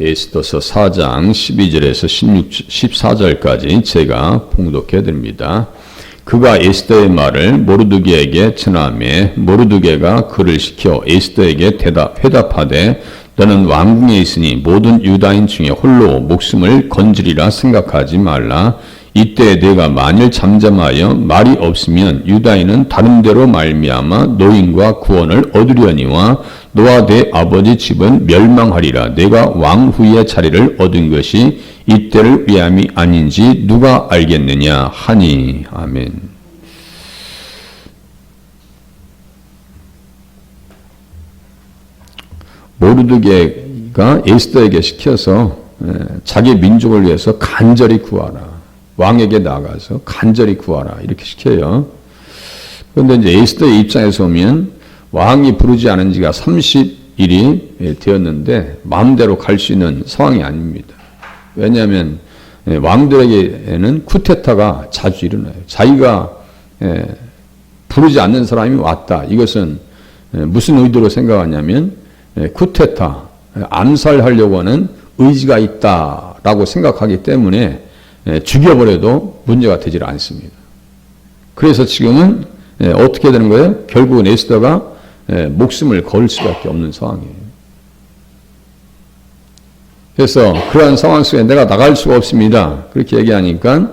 에스더서 4장 12절에서 16, 14절까지 제가 봉독해 드립니다. 그가 에스더의 말을 모르드게에게 전하며 모르드게가 그를 시켜 에스더에게 대답 회답하되 너는 왕궁에 있으니 모든 유다인 중에 홀로 목숨을 건지리라 생각하지 말라. 이때 내가 만일 잠잠하여 말이 없으면 유다인은 다른 데로 말미암아 노인과 구원을 얻으려니와 너와 내 아버지 집은 멸망하리라. 내가 왕 후의 자리를 얻은 것이 이때를 위함이 아닌지 누가 알겠느냐 하니 아멘. 모르드게가 에스더에게 시켜서 예, 자기 민족을 위해서 간절히 구하라. 왕에게 나가서 간절히 구하라. 이렇게 시켜요. 그런데 이제 에스더의 입장에서 보면 왕이 부르지 않은 지가 30일이 되었는데 마음대로 갈 수 있는 상황이 아닙니다. 왜냐하면 예, 왕들에게는 쿠데타가 자주 일어나요. 자기가 예, 부르지 않는 사람이 왔다. 이것은 무슨 의도로 생각하냐면 쿠데타, 암살하려고 하는 의지가 있다라고 생각하기 때문에 죽여버려도 문제가 되질 않습니다. 그래서 지금은 어떻게 되는 거예요? 결국은 에스더가 목숨을 걸 수밖에 없는 상황이에요. 그래서 그러한 상황 속에 내가 나갈 수가 없습니다. 그렇게 얘기하니까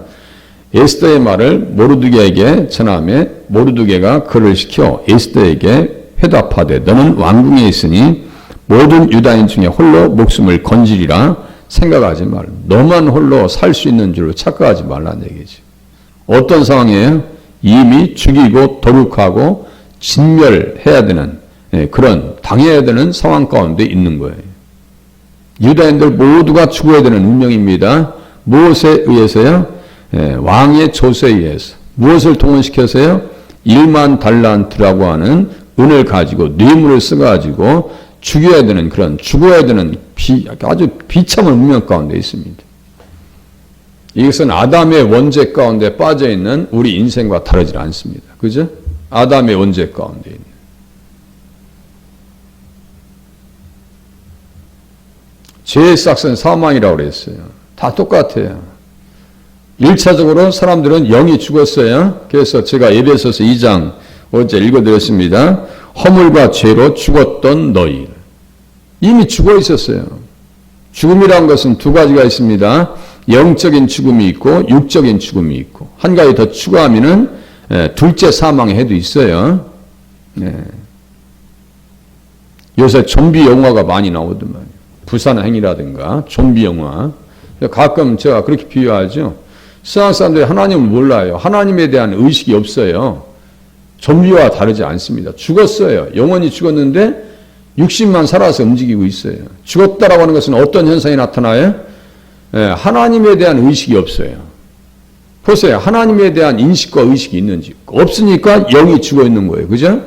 에스더의 말을 모르드게에게 전함에 모르드게가 그를 시켜 에스더에게 회답하되 너는 왕궁에 있으니 모든 유다인 중에 홀로 목숨을 건지리라 생각하지 말. 너만 홀로 살 수 있는 줄로 착각하지 말라는 얘기죠. 어떤 상황이에요? 이미 죽이고 도륙하고 진멸해야 되는 예, 그런 당해야 되는 상황 가운데 있는 거예요. 유다인들 모두가 죽어야 되는 운명입니다. 무엇에 의해서요? 예, 왕의 조세에 의해서. 무엇을 동원시켜서요? 1만 달란트라고 하는 은을 가지고 뇌물을 써가지고 죽여야 되는 그런 죽어야 되는 비, 아주 비참한 운명 가운데 있습니다. 이것은 아담의 원죄 가운데 빠져 있는 우리 인생과 다르지 않습니다. 그죠? 아담의 원죄 가운데 있는. 죄의 싹은 사망이라고 그랬어요. 다 똑같아요. 1차적으로 사람들은 영이 죽었어요. 그래서 제가 에베소서 2장 어제 읽어드렸습니다. 허물과 죄로 죽었던 너희. 이미 죽어 있었어요. 죽음이란 것은 두 가지가 있습니다. 영적인 죽음이 있고 육적인 죽음이 있고 한 가지 더 추가하면은 둘째 사망의 해도 있어요. 네. 요새 좀비 영화가 많이 나오더만 부산 행이라든가 좀비 영화 가끔 제가 그렇게 비유하죠. 세상 사람들이 하나님을 몰라요. 하나님에 대한 의식이 없어요. 좀비와 다르지 않습니다. 죽었어요. 영원히 죽었는데 육신만 살아서 움직이고 있어요. 죽었다라고 하는 것은 어떤 현상이 나타나요? 예, 하나님에 대한 의식이 없어요. 보세요. 하나님에 대한 인식과 의식이 있는지. 없으니까 영이 죽어 있는 거예요. 그죠?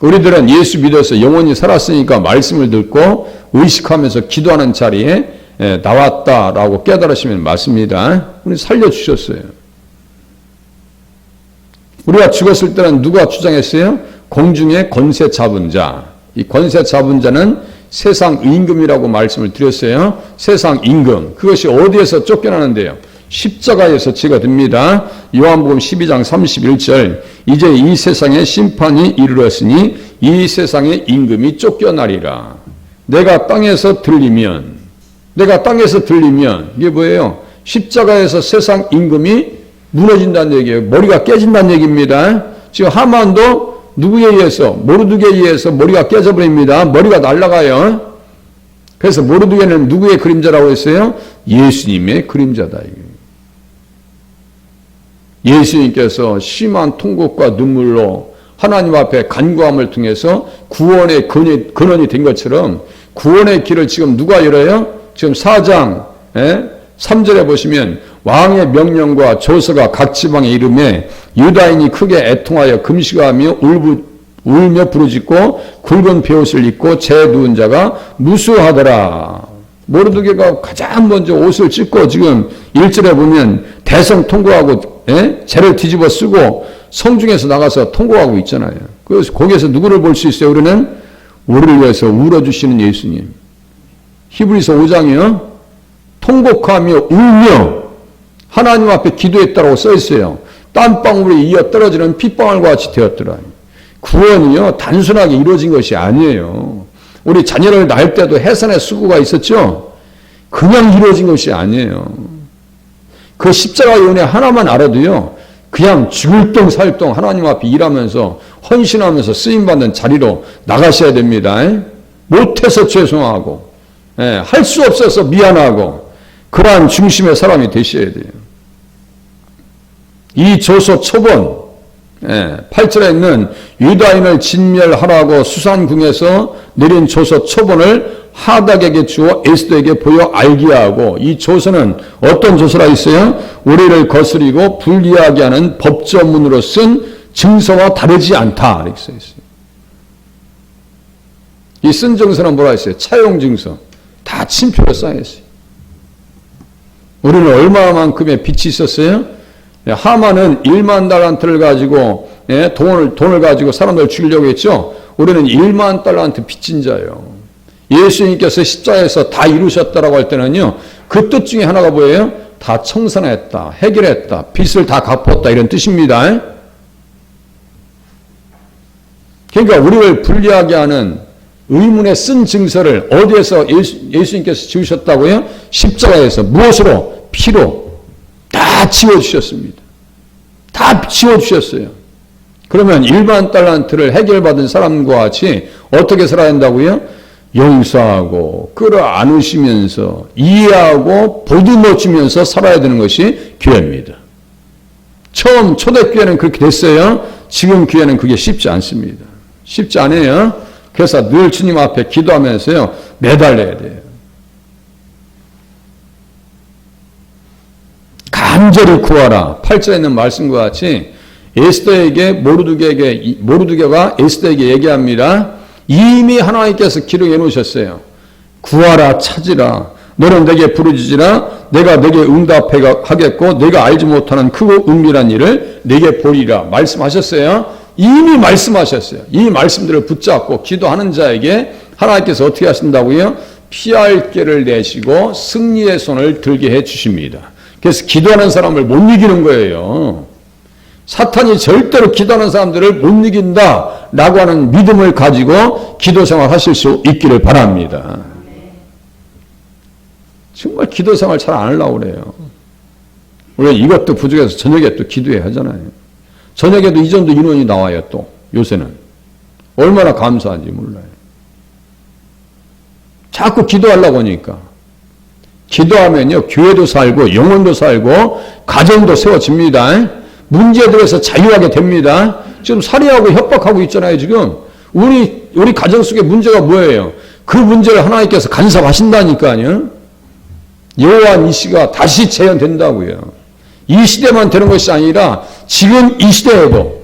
우리들은 예수 믿어서 영원히 살았으니까 말씀을 듣고 의식하면서 기도하는 자리에 예, 나왔다라고 깨달으시면 맞습니다. 우리 살려주셨어요. 우리가 죽었을 때는 누가 주장했어요? 공중의 권세 잡은 자. 이 권세 잡은 자는 세상 임금이라고 말씀을 드렸어요. 세상 임금. 그것이 어디에서 쫓겨나는데요? 십자가에서 죄가 됩니다. 요한복음 12장 31절. 이제 이 세상에 심판이 이르렀으니 이 세상의 임금이 쫓겨나리라. 내가 땅에서 들리면, 내가 땅에서 들리면, 이게 뭐예요? 십자가에서 세상 임금이 무너진다는 얘기예요. 머리가 깨진다는 얘기입니다. 지금 하만도 누구에 의해서 모르드게에 의해서 머리가 깨져버립니다. 머리가 날아가요. 그래서 모르드게는 누구의 그림자라고 했어요? 예수님의 그림자다. 예수님께서 심한 통곡과 눈물로 하나님 앞에 간구함을 통해서 구원의 근원이, 근원이 된 것처럼 구원의 길을 지금 누가 열어요? 지금 4장 에? 3절에 보시면 왕의 명령과 조서가 각 지방에 이름에 유다인이 크게 애통하여 금식하며 울부, 울며 부르짖고 굵은 베옷을 입고 재 누운 자가 무수하더라. 모르드게가 가장 먼저 옷을 찢고 지금 1절에 보면 대성 통곡하고 예? 죄를 뒤집어 쓰고 성중에서 나가서 통곡하고 있잖아요. 그래서 거기에서 누구를 볼 수 있어요? 우리는 우리를 위해서 울어주시는 예수님. 히브리서 5장이요. 통곡하며 울며 하나님 앞에 기도했다고 써 있어요. 땀방울이 이어 떨어지는 핏방울과 같이 되었더라. 구원이요. 단순하게 이루어진 것이 아니에요. 우리 자녀를 낳을 때도 해산의 수고가 있었죠. 그냥 이루어진 것이 아니에요. 그 십자가의 은혜 하나만 알아도요. 그냥 죽을 동살동 하나님 앞에 일하면서 헌신하면서 쓰임받는 자리로 나가셔야 됩니다. 못해서 죄송하고 예, 할수 없어서 미안하고 그러한 중심의 사람이 되셔야 돼요. 이 조서 초본 예, 8절에 있는 유다인을 진멸하라고 수산궁에서 내린 조서 초본을 하닥에게 주어 에스더에게 보여 알게 하고 이 조서는 어떤 조서라 있어요? 우리를 거스리고 불리하게 하는 법조문으로 쓴 증서와 다르지 않다 이렇게 써 있어요. 이 쓴 증서는 뭐라 했어요? 차용 증서. 다 친표로 쌓여 있어요. 우리는 얼마만큼의 빚이 있었어요? 하만은 1만 달란트를 가지고 예, 돈을 돈을 가지고 사람들 죽이려고 했죠. 우리는 1만 달란트 빚진 자예요. 예수님께서 십자가에서 다 이루셨다라고 할 때는요. 그 뜻 중에 하나가 뭐예요? 다 청산했다, 해결했다, 빚을 다 갚았다 이런 뜻입니다. 그러니까 우리를 불리하게 하는 의문에 쓴 증서를 어디에서 예수, 예수 님께서 지으셨다고요? 십자가에서 무엇으로? 피로 다 지워주셨습니다. 다 지워주셨어요. 그러면 일반 달란트를 해결받은 사람과 같이 어떻게 살아야 한다고요? 용서하고 끌어안으시면서 이해하고 보듬어 주면서 살아야 되는 것이 교회입니다. 처음 초대교회는 그렇게 됐어요. 지금 교회는 그게 쉽지 않습니다. 쉽지 않아요. 그래서 늘 주님 앞에 기도하면서요. 매달려야 돼요. 간절히 구하라. 8절에 있는 말씀과 같이 에스더에게 모르드게에게 모르드게가 에스더에게 얘기합니다. 이미 하나님께서 기록해 놓으셨어요. 구하라 찾으라 너는 내게 부르짖으라 내가 내게 응답하겠고 내가 알지 못하는 크고 은밀한 일을 내게 보리라 말씀하셨어요. 이미 말씀하셨어요. 이 말씀들을 붙잡고 기도하는 자에게 하나님께서 어떻게 하신다고요? 피할 길을 내시고 승리의 손을 들게 해 주십니다. 그래서 기도하는 사람을 못 이기는 거예요. 사탄이 절대로 기도하는 사람들을 못 이긴다 라고 하는 믿음을 가지고 기도 생활 하실 수 있기를 바랍니다. 정말 기도 생활 잘 안 하려고 그래요. 우리가 이것도 부족해서 저녁에 또 기도해야 하잖아요. 저녁에도 이 정도 인원이 나와요, 또, 요새는. 얼마나 감사한지 몰라요. 자꾸 기도하려고 하니까. 기도하면요, 교회도 살고, 영혼도 살고, 가정도 세워집니다. 문제들에서 자유하게 됩니다. 지금 살해하고 협박하고 있잖아요, 지금. 우리, 우리 가정 속에 문제가 뭐예요? 그 문제를 하나님께서 간섭하신다니까요. 여호와 이시가 다시 재현된다고요. 이 시대만 되는 것이 아니라 지금 이 시대에도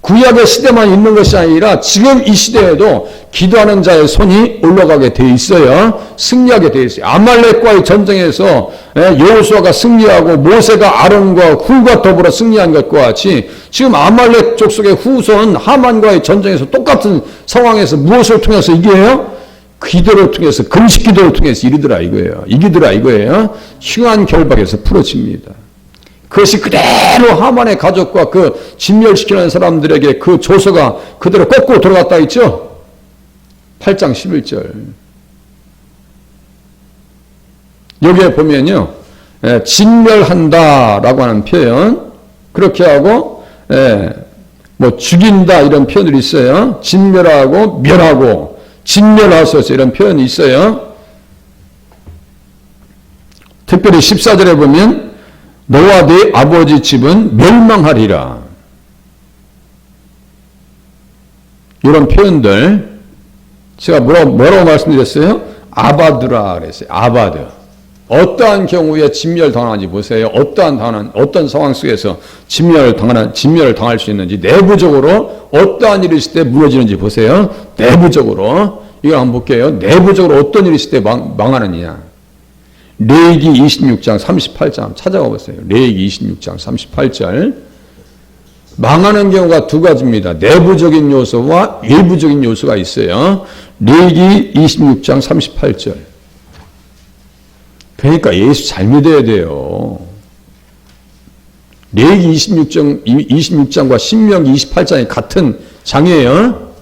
구약의 시대만 있는 것이 아니라 지금 이 시대에도 기도하는 자의 손이 올라가게 돼 있어요. 승리하게 돼 있어요. 아말렉과의 전쟁에서 예, 여호수아가 승리하고 모세가 아론과 훌과 더불어 승리한 것과 같이 지금 아말렉 족속의 후손 하만과의 전쟁에서 똑같은 상황에서 무엇을 통해서 이겨요? 기도를 통해서 금식 기도를 통해서 이르더라 이거예요. 이기더라 이거예요. 흉한 결박에서 풀어집니다. 그것이 그대로 하만의 가족과 그 진멸시키는 사람들에게 그 조서가 그대로 거꾸로 들어갔다 있죠? 8장 11절. 여기에 보면요. 예, 진멸한다라고 하는 표현, 그렇게 하고, 예, 뭐 죽인다 이런 표현들이 있어요. 진멸하고 멸하고 진멸하소서 이런 표현이 있어요. 특별히 14절에 보면 너와 네 아버지 집은 멸망하리라. 이런 표현들 제가 뭐라고, 뭐라고 말씀드렸어요? 아바드라 그랬어요. 아바드. 어떠한 경우에 진멸 당하는지 보세요. 어떠한 당하는 어떤 상황 속에서 진멸을 당하는 진멸을 당할 수 있는지 내부적으로 어떠한 일이 있을 때 무너지는지 보세요. 내부적으로 이걸 한번 볼게요. 내부적으로 어떤 일이 있을 때 망, 망하느냐. 레이기 26장 38장 찾아가 보세요. 레이기 26장 38절. 망하는 경우가 두 가지입니다. 내부적인 요소와 외부적인 요소가 있어요. 레이기 26장 38절. 그러니까 예수 잘 믿어야 돼요. 레기 26장, 26장과 신명기 28장이 같은 장이에요.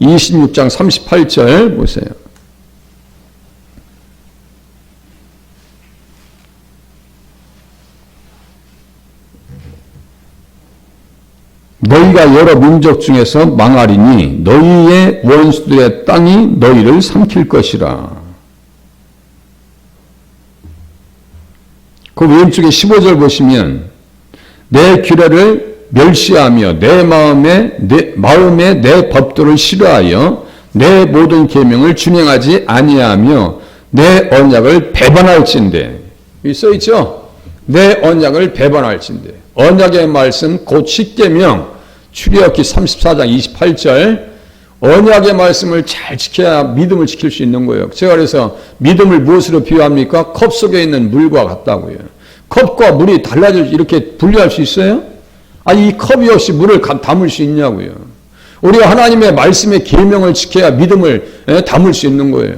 26장 38절 보세요. 너희가 여러 민족 중에서 망하리니 너희의 원수들의 땅이 너희를 삼킬 것이라. 그 왼쪽에 15절 보시면 내 규례를 멸시하며 내 마음에 내 마음에 내 법도를 싫어하여 내 모든 계명을 준행하지 아니하며 내 언약을 배반할진대. 써 있죠? 내 언약을 배반할진대. 언약의 말씀 곧 십계명 출애굽기 34장 28절 언약의 말씀을 잘 지켜야 믿음을 지킬 수 있는 거예요. 제가 그래서 믿음을 무엇으로 비유합니까? 컵 속에 있는 물과 같다고요. 컵과 물이 달라질 이렇게 분리할 수 있어요? 아니 이 컵이 없이 물을 담을 수 있냐고요. 우리가 하나님의 말씀의 계명을 지켜야 믿음을 담을 수 있는 거예요.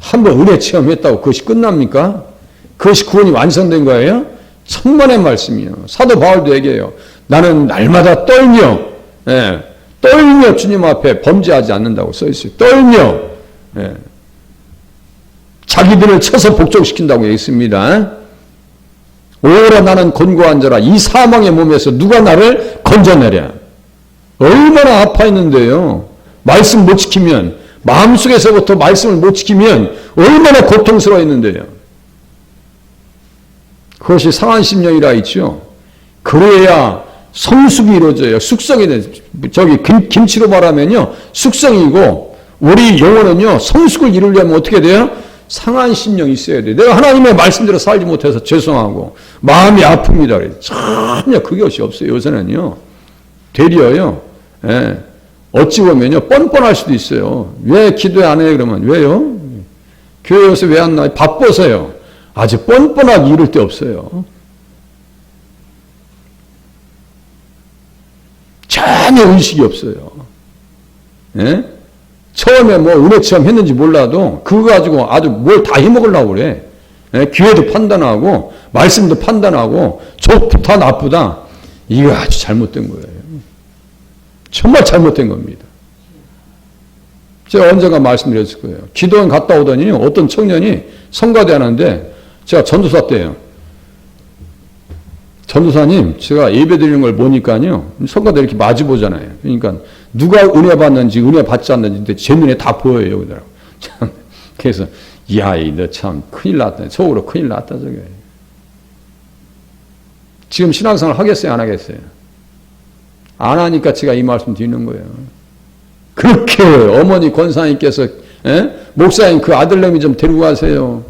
한번 은혜 체험했다고 그것이 끝납니까? 그것이 구원이 완성된 거예요? 천만의 말씀이요. 사도 바울도 얘기해요. 나는 날마다 떨며, 예, 떨며 주님 앞에 범죄하지 않는다고 써 있어요. 떨며, 예. 자기들을 쳐서 복종시킨다고 했습니다. 오라 나는 권고한 자라 이 사망의 몸에서 누가 나를 건져내랴. 얼마나 아파했는데요. 말씀 못 지키면 마음속에서부터 말씀을 못 지키면 얼마나 고통스러웠는데요. 그것이 상한 심령이라 있죠. 그래야 성숙이 이루어져요. 숙성이 돼. 저기 김, 김치로 말하면요. 숙성이고 우리 영혼은요. 성숙을 이루려면 어떻게 돼요? 상한 심령이 있어야 돼. 내가 하나님의 말씀대로 살지 못해서 죄송하고 마음이 아픕니다. 전혀 그것이 없어요. 요새는요. 되려요. 예. 어찌 보면요. 뻔뻔할 수도 있어요. 왜 기도 안 해? 그러면 왜요? 교회 에서 왜안 나요? 바빠서요. 아주 뻔뻔하게 이룰 데 없어요. 전혀 의식이 없어요. 예? 처음에 뭐 은혜 체험 했는지 몰라도 그거 가지고 아주 뭘 다 해먹으려고 그래. 예? 기회도 판단하고 말씀도 판단하고 좋다 나쁘다. 이거 아주 잘못된 거예요. 정말 잘못된 겁니다. 제가 언젠가 말씀드렸을 거예요. 기도원 갔다 오더니 어떤 청년이 성가대 하는데 제가 전도사 때예요. 전도사님, 제가 예배 드리는 걸 보니까요, 성가대 이렇게 마주 보잖아요. 그러니까 누가 은혜 받는지, 은혜 받지 않는지 제 눈에 다 보여요. 그러더라고. 참, 그래서, 야, 너 참 큰일 났다. 속으로 큰일 났다, 저게. 지금 신앙생활 하겠어요, 안 하겠어요? 안 하니까 제가 이 말씀 드리는 거예요. 그렇게 어머니 권사님께서, 에? 목사님 그 아들내미 좀 데리고 가세요.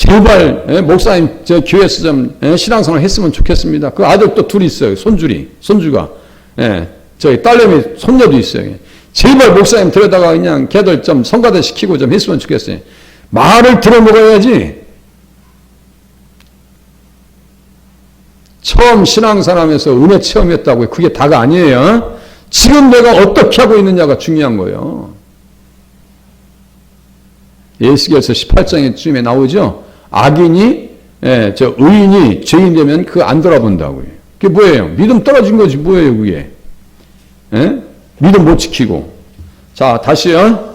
제발 예, 목사님 저 교회에서 좀 예, 신앙생활 했으면 좋겠습니다. 그 아들 또둘 있어요. 손주리 손주가 예, 저희 딸내미 손녀도 있어요. 제발 목사님 들여다가 그냥 걔들 좀 성가대 시키고 좀 했으면 좋겠어요. 말을 들어먹어야지. 처음 신앙생활하면서 은혜 체험했다고 그게 다가 아니에요. 지금 내가 어떻게 하고 있느냐가 중요한 거예요. 예수께서 18장에 쯤에 나오죠. 악인이 예, 저 의인이 죄인 되면 그 안 돌아본다고요. 그게 뭐예요? 믿음 떨어진 거지 뭐예요 그게? 예? 믿음 못 지키고. 자 다시요.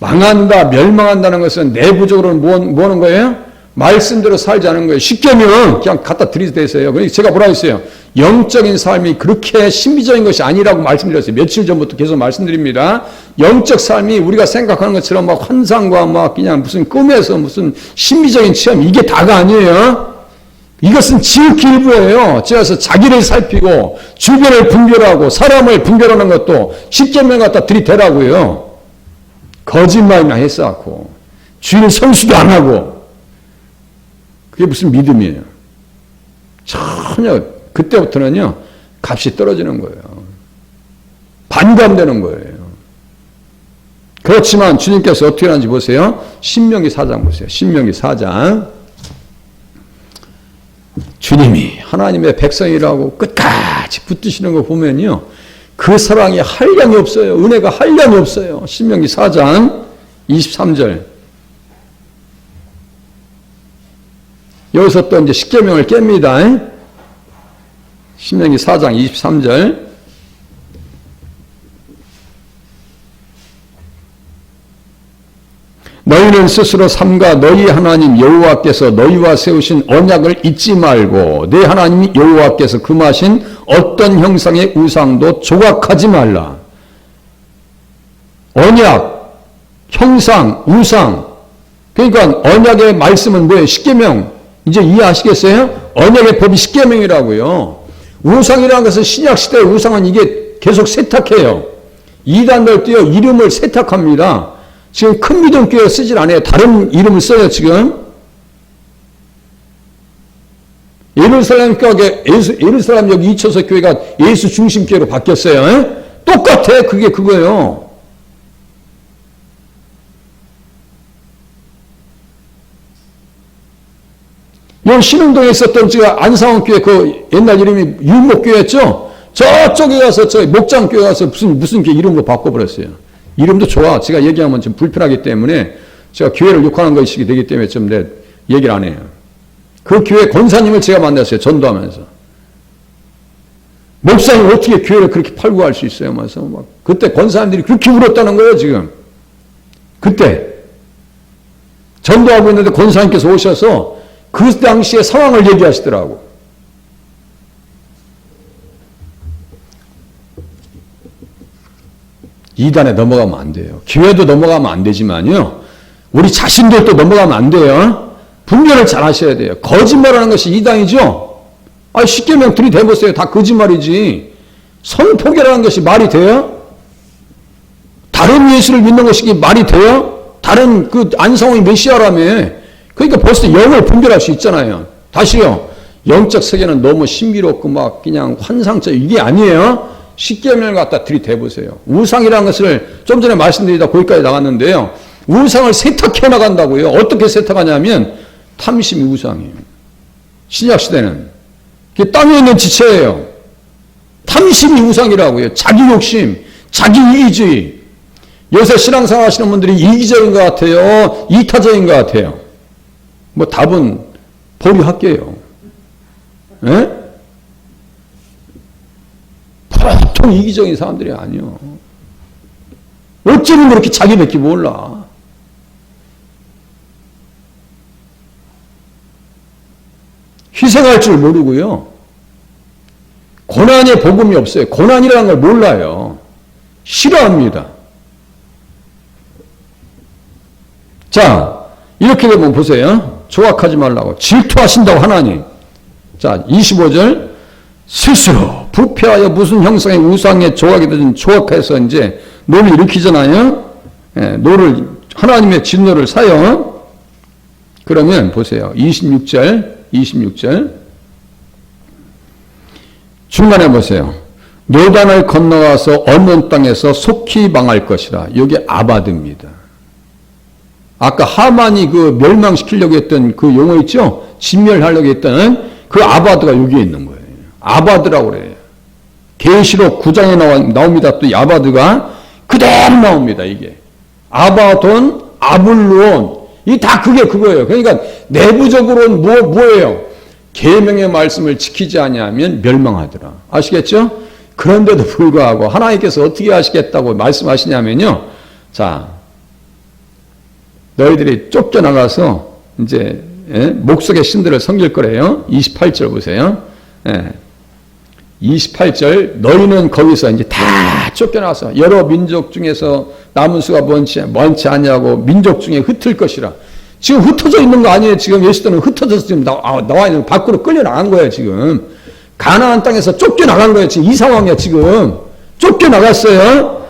망한다, 멸망한다는 것은 내부적으로 뭐, 뭐 하는 거예요? 말씀대로 살지 않은 거예요. 쉽게면 그냥 갖다 들이대세요. 그러니까 제가 뭐라 했어요? 영적인 삶이 그렇게 신비적인 것이 아니라고 말씀드렸어요. 며칠 전부터 계속 말씀드립니다. 영적 삶이 우리가 생각하는 것처럼 막 환상과 막 그냥 무슨 꿈에서 무슨 신비적인 체험 이게 다가 아니에요. 이것은 지극히 일부예요. 지어서 자기를 살피고 주변을 분별하고 사람을 분별하는 것도 십계명 갖다 들이대라고요. 거짓말이나 했어갖고 주인 성수도 안 하고 그게 무슨 믿음이에요. 전혀 그때부터는요 값이 떨어지는 거예요. 반감되는 거예요. 그렇지만 주님께서 어떻게 하는지 보세요. 신명기 4장 보세요. 신명기 4장. 주님이 하나님의 백성이라고 끝까지 붙드시는 거 보면요. 그 사랑이 한량이 없어요. 은혜가 한량이 없어요. 신명기 4장 23절. 여기서 또 이제 십계명을 깹니다. 신명기 4장 23절. 너희는 스스로 삼가 너희 하나님 여호와께서 너희와 세우신 언약을 잊지 말고 내 하나님 여호와께서 금하신 어떤 형상의 우상도 조각하지 말라. 언약, 형상, 우상. 그러니까 언약의 말씀은 뭐예요? 십계명. 이제 이해하시겠어요? 언약의 법이 십계명이라고요. 우상이라는 것은 신약 시대의 우상은 이게 계속 세탁해요. 이단들 뛰어 이름을 세탁합니다. 지금 큰 믿음 교회 쓰질 않아요. 다른 이름을 써요, 지금. 예루살렘 교회, 예수, 예루살렘 여기 이초석 교회가 예수 중심 교회로 바뀌었어요. 에? 똑같아. 그게 그거예요. 여기 신흥동에 있었던 제가 안상원 교회 그 옛날 이름이 율목교회였죠? 저쪽에 가서 저 목장교회 가서 무슨 무슨 교회 이름으로 바꿔버렸어요. 이름도 좋아. 제가 얘기하면 좀 불편하기 때문에 제가 교회를 욕하는 것이기 되기 때문에 좀 내 얘기를 안 해요. 그 교회 권사님을 제가 만났어요. 전도하면서. 목사님 어떻게 교회를 그렇게 팔고 갈수 있어요? 하면서 막 그때 권사님들이 그렇게 울었다는 거예요, 지금. 그때. 전도하고 있는데 권사님께서 오셔서 그 당시의 상황을 얘기하시더라고. 이단에 넘어가면 안 돼요. 기회도 넘어가면 안 되지만요. 우리 자신들도 넘어가면 안 돼요. 분별을 잘 하셔야 돼요. 거짓말하는 것이 이단이죠. 아, 십계명 들이대보세요. 다 거짓말이지. 성포계라는 것이 말이 돼요? 다른 예수를 믿는 것이 말이 돼요? 다른 그 안성호의 메시아라며. 그러니까 벌써 영을 분별할 수 있잖아요. 다시요. 영적 세계는 너무 신비롭고 막 그냥 환상적 이게 아니에요. 십계명을 갖다 들이대보세요. 우상이라는 것을 좀 전에 말씀드리다 거기까지 나갔는데요. 우상을 세탁해 나간다고요. 어떻게 세탁하냐면 탐심이 우상이에요. 신약 시대는 땅에 있는 지체예요. 탐심이 우상이라고요. 자기 욕심, 자기 이기주의. 요새 신앙생활 하시는 분들이 이기적인 것 같아요. 이타적인 것 같아요. 뭐 답은 보류할게요. 예? 보통 이기적인 사람들이 아니요. 어쩌면 그렇게 자기밖에 몰라. 희생할 줄 모르고요. 고난의 복음이 없어요. 고난이라는 걸 몰라요. 싫어합니다. 자, 이렇게 되면 보세요. 조악하지 말라고. 질투하신다고 하나님. 자, 25절. 스스로 부패하여 무슨 형상의 우상에 조각이든 조악해서 이제 노를 일으키잖아요. 예, 노를, 하나님의 진노를 사요. 그러면 보세요. 26절, 26절. 중간에 보세요. 요단을 건너가서 어느 땅에서 속히 망할 것이라. 여기 아바드입니다. 아까 하만이 그 멸망시키려고 했던 그 용어 있죠? 진멸하려고 했던 그 아바드가 여기에 있는 거예요. 아바드라고 그래요. 계시록 9장에 나와, 나옵니다. 또 아바드가 그대로 나옵니다. 이게. 아바돈, 아블론. 이 다 그게 그거예요. 그러니까 내부적으로는 뭐, 뭐예요? 계명의 말씀을 지키지 아니하면 멸망하더라. 아시겠죠? 그런데도 불구하고 하나님께서 어떻게 하시겠다고 말씀하시냐면요. 자, 너희들이 쫓겨나가서 이제 예? 목속의 신들을 섬길 거래요. 28절 보세요. 예. 28절 너희는 거기서 이제 다 쫓겨나서 여러 민족 중에서 남은 수가 많지, 많지 않냐고 민족 중에 흩을 것이라. 지금 흩어져 있는 거 아니에요. 지금 예수들은 흩어져서 지금 나, 아, 나와 있는 밖으로 끌려 나간 거예요. 지금 가나안 땅에서 쫓겨 나간 거예요. 지금 이 상황이야. 지금 쫓겨 나갔어요.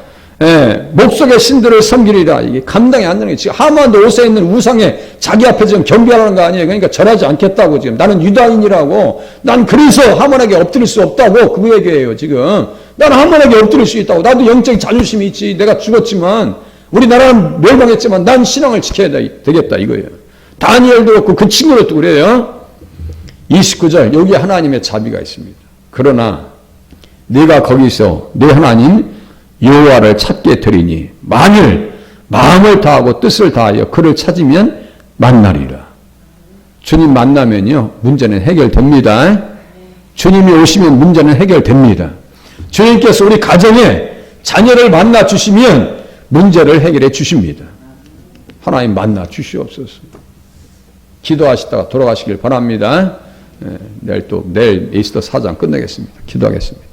예, 목속의 신들을 섬기리라. 이게 감당이 안 되는 게 지금 하만도 옷에 있는 우상에 자기 앞에 지금 경배하는 거 아니에요. 그러니까 절하지 않겠다고 지금. 나는 유다인이라고. 난 그래서 하만에게 엎드릴 수 없다고 그 얘기예요. 지금. 나는 하만에게 엎드릴 수 있다고. 나도 영적인 자존심이 있지. 내가 죽었지만 우리나라는 멸망했지만 난 신앙을 지켜야 되겠다 이거예요. 다니엘도 그렇고 그 친구도 그래요. 29절 여기 하나님의 자비가 있습니다. 그러나 내가 거기서 내 하나님 여호와를 찾게 되리니 만일 마음을 다하고 뜻을 다하여 그를 찾으면 만나리라. 주님 만나면요, 문제는 해결됩니다. 주님이 오시면 문제는 해결됩니다. 주님께서 우리 가정에 자녀를 만나 주시면 문제를 해결해 주십니다. 하나님 만나 주시옵소서. 기도하시다가 돌아가시길 바랍니다. 예, 내일 또 내일 에스더 4장 끝내겠습니다. 기도하겠습니다.